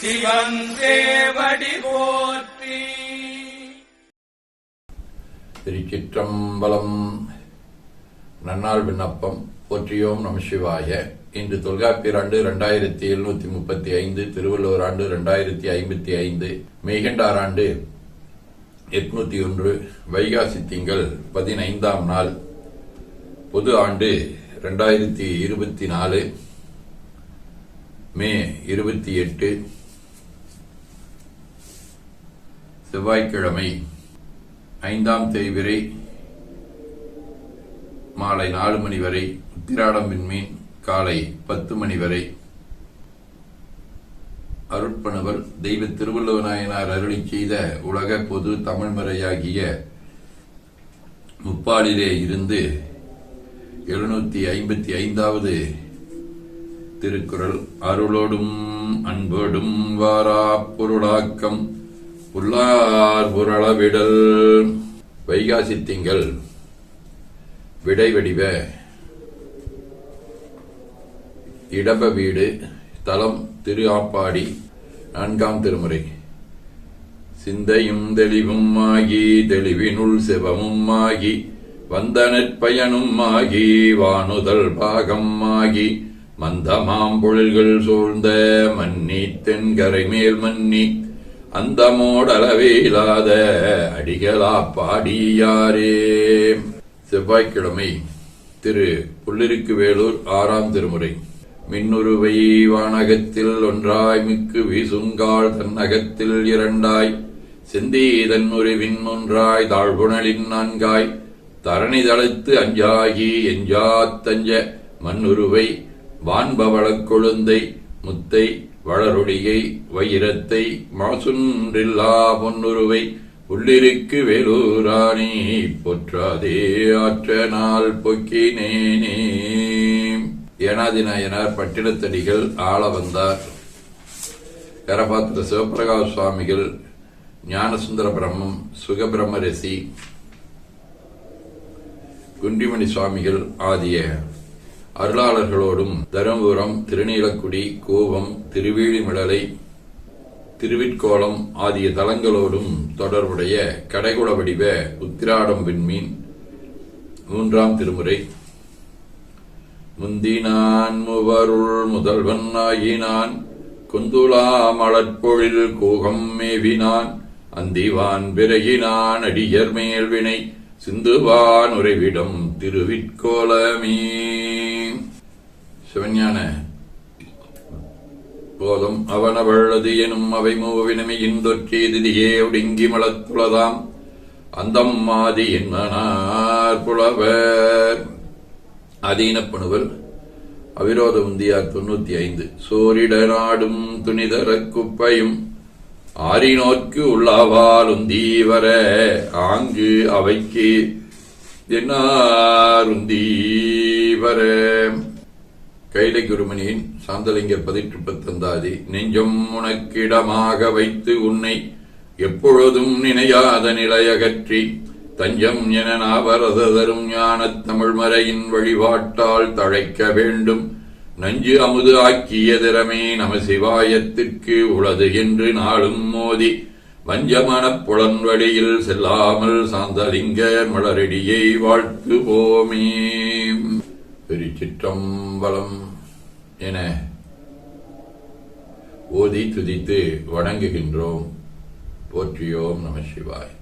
சிவன் சேவடி போற்றி. திருச்சிற்றம்பலம். நன்னாள் விண்ணப்பம். போற்றியோம் நம சிவாய. இன்று தொல்காப்பியர் ஆண்டு இரண்டாயிரத்தி எழுநூத்தி முப்பத்தி ஐந்து திருவள்ளுவர் ஆண்டு இரண்டாயிரத்தி ஐம்பத்தி ஐந்து மெய்கண்டார் ஆண்டு எட்நூத்தி ஒன்று வைகாசி திங்கள் பதினைந்தாம் நாள் பொது ஆண்டு இரண்டாயிரத்தி இருபத்தி நாலு மே இருபத்தி எட்டு செவ்வாய்க்கிழமை ஐந்தாம் தேய்விரை மாலை நாலு மணி வரை உத்திராடம் விண்மீன் காலை பத்து மணி வரை அருட்பணுவர் தெய்வ திருவள்ளுவநாயனார் அருளி செய்த உலக பொது தமிழ் முறையாகிய முப்பாலிலே இருந்து எழுநூத்தி ஐம்பத்தி ஐந்தாவது திருக்குறள் அருளோடும் அன்போடும் வாரா பொருளாக்கம் புல்லார் புரளவிடல் வைகாசி திங்கள். விடைவடிவ இடப வீடு. தலம் திரு ஆப்பாடி. நான்காம் திருமுறை. சிந்தையும் தெளிவும் ஆகி தெளிவினுள் சிவமும் ஆகி வந்தனற்பயனும் ஆகி வானுதல் பாகம் ஆகி மந்தமாம் பொழில்கள் சூழ்ந்த மன்னி தென்கரை மேல் மன்னி அந்தமோடளவே இல்லாத அடிகளா பாடியாரே செவ்வாய்க்கிழமை திரு புள்ளிருக்கு வேலூர் ஆறாம் திருமுறை. மின்னுருவை வானகத்தில் ஒன்றாய் மிக்கு வீசுங்கால் தன்னகத்தில் இரண்டாய். செந்தீதன் உருவின் ஒன்றாய் தாழ்வுணலின் நான்காய். தரணி தளத்து அஞ்சாகி எஞ்சாத்தஞ்ச மண்ணுருவை வான்பவளக் கொழுந்தை முத்தை வளரொடியை வைரத்தை மாசுன்றில்லா பொன்னுருவை உள்ளிருக்கு வேலூராணி பொற்றாதே ஆற்ற நாள் பொக்கினேனே. ஏனாதி நாயனார் பட்டினத்தடிகள் ஆள வந்தார். கரபாத்திர சிவபிரகாஷ் சுவாமிகள் ஞானசுந்தர பிரம்மம் சுகபிரம்மரசி குண்டிமணி சுவாமிகள் ஆதிய அருளாளர்களோடும் தருமபுரம் திருநீலக்குடி கோவம் திருவேலிமிழலை திருவிற்கோளம் ஆகிய தலங்களோடும் தொடர்புடைய கடைகுட வடிவ உத்திராடம் விண்மீன் மூன்றாம் திருமுறை. முந்தினான் முவருள் முதல்வன் ஆகினான். குந்துலா மலர்பொழில் கூகம் மேவினான். அந்திவான் விறகினான் அடியர் மேல்வினை சிந்துவான் உறைவிடம் திருவிற்கோலமே சிவஞான போதும் அவனவள்ளது எனும் அவை மூவினமையின் தொற்றியதிதியே ஒடுங்கி மலத்துளதாம் அந்தம் மாதி என்னார் புலவர். அதீனப்பணுவர் அவிரோத உந்தியார் தொண்ணூத்தி ஐந்து. சோரிட நாடும் துணிதர குப்பையும் ஆரினோர்க்கு உள்ளாவாலும் தீவர ஆங்கு அவைக்கு என்னார் கைலை குருமணியின் சாந்தலிங்கர் பதிற்று பத்தந்தாதி நெஞ்சம் உனக்கிடமாக வைத்து உன்னை எப்பொழுதும் நினையாத நிலையகற்றி தஞ்சம் என நாவரத தரும் ஞானத் தமிழ்மறையின் வழிபாட்டால் தழைக்க வேண்டும். நஞ்சு அமுது ஆக்கிய திறமே நம சிவாயத்திற்கு உளது என்று நாளும் மோதி வஞ்சமனப் புலன்வழியில் செல்லாமல் சாந்தலிங்க மலரடியை வாழ்த்துவோமே. திருச்சிற்றம்பலம் என. ஓதி துதித்து வணங்குகின்றோம். போற்றியோம் நம சிவாய்.